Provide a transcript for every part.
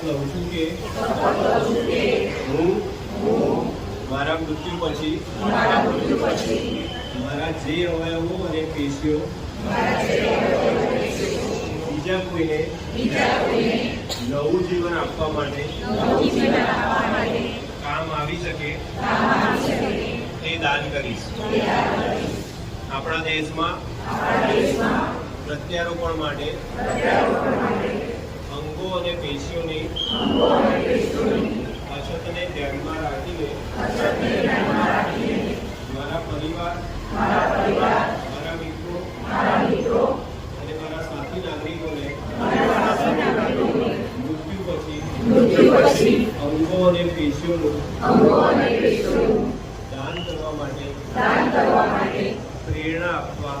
કહું છું કે હું મારા મૃત્યુ પછી મારા જે અવયવો અને પેશીઓ બીજા કોઈને નવું જીવન આપવા માટે કામ આવી શકે તે દાન કરીશ. આપણા દેશમાં પ્રત્યારોપણ માટે અંગો અને પેશીઓની અછતને ધ્યાનમાં રાખીને મારા પરિવાર, મારા મિત્રો અને મારા સાથી નાગરિકોને મૃત્યુ પછી અંગો અને પેશીઓનું દાન કરવા માટે પ્રેરણા આપવા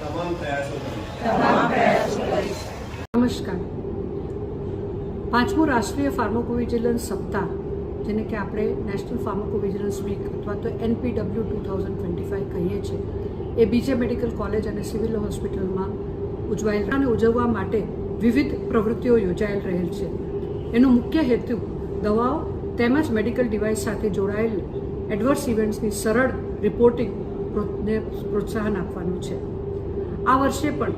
તમામ પ્રયાસો કરીશ નમસ્કાર પાંચમું રાષ્ટ્રીય ફાર્માકોવિજિલન્સ સપ્તાહ, જેને કે આપણે નેશનલ ફાર્માકોવિજિલન્સ વીક અથવા તો NPW two thousand twenty five કહીએ છીએ, એ બીજે મેડિકલ કોલેજ અને સિવિલ હોસ્પિટલમાં ઉજવાયેલ અને ઉજવવા માટે વિવિધ પ્રવૃત્તિઓ યોજાયેલ રહેલ છે. એનો મુખ્ય હેતુ દવાઓ તેમજ મેડિકલ ડિવાઇસ સાથે જોડાયેલ એડવર્સ ઇવેન્ટ્સની સરળ રિપોર્ટિંગ પ્રોત્સાહન આપવાનું છે. આ વર્ષે પણ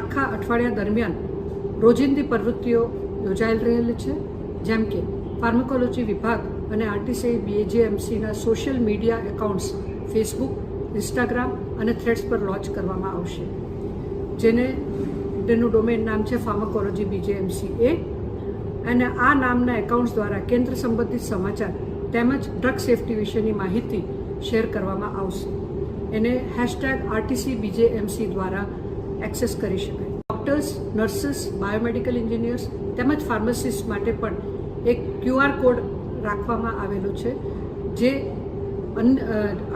આખા અઠવાડિયા દરમિયાન રોજિંદી પ્રવૃત્તિઓ યોજાયેલ રહેલી છે, જેમ કે ફાર્મકોલોજી વિભાગ અને RTC બીએજેએમસીના social media accounts Facebook Instagram અને થ્રેડ્સ પર લોન્ચ કરવામાં આવશે. જેને તેનું ડોમેન નામ છે ફાર્મકોલોજી બીજેએમસી એ અને આ નામના એકાઉન્ટ્સ દ્વારા કેન્દ્ર સંબંધિત સમાચાર તેમજ ડ્રગ સેફટી વિશેની માહિતી શેર કરવામાં આવશે. એને હેશટેગ આરટીસી બીજેએમસી દ્વારા એક્સેસ કરી શકાય. ડૉક્ટર્સ નર્સિસ બાયોમેડિકલ એન્જિનિયર્સ તેમજ ફાર્મસિસ્ટ માટે પણ એક ક્યુઆર કોડ રાખવામાં આવેલો છે, જે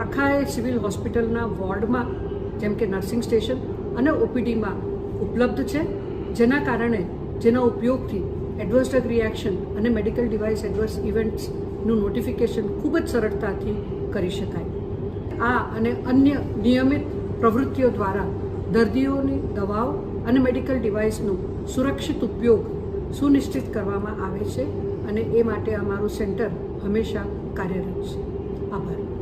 આખા સિવિલ હોસ્પિટલના વોર્ડમાં, જેમ કે નર્સિંગ સ્ટેશન અને ઓપીડીમાં ઉપલબ્ધ છે, જેના કારણે જેના ઉપયોગથી એડવર્સ ડ્રગ રિએક્શન અને મેડિકલ ડિવાઇસ એડવર્સ ઇવેન્ટ્સનું નોટિફિકેશન ખૂબ જ સરળતાથી કરી શકાય. આ અને અન્ય નિયમિત પ્રવૃત્તિઓ દ્વારા દર્દીઓની દવાઓ અને મેડિકલ ડિવાઇસનો સુરક્ષિત ઉપયોગ સુનિશ્ચિત કરવામાં આવે છે અને એ માટે અમારું સેન્ટર હંમેશા કાર્યરત છે. આભાર.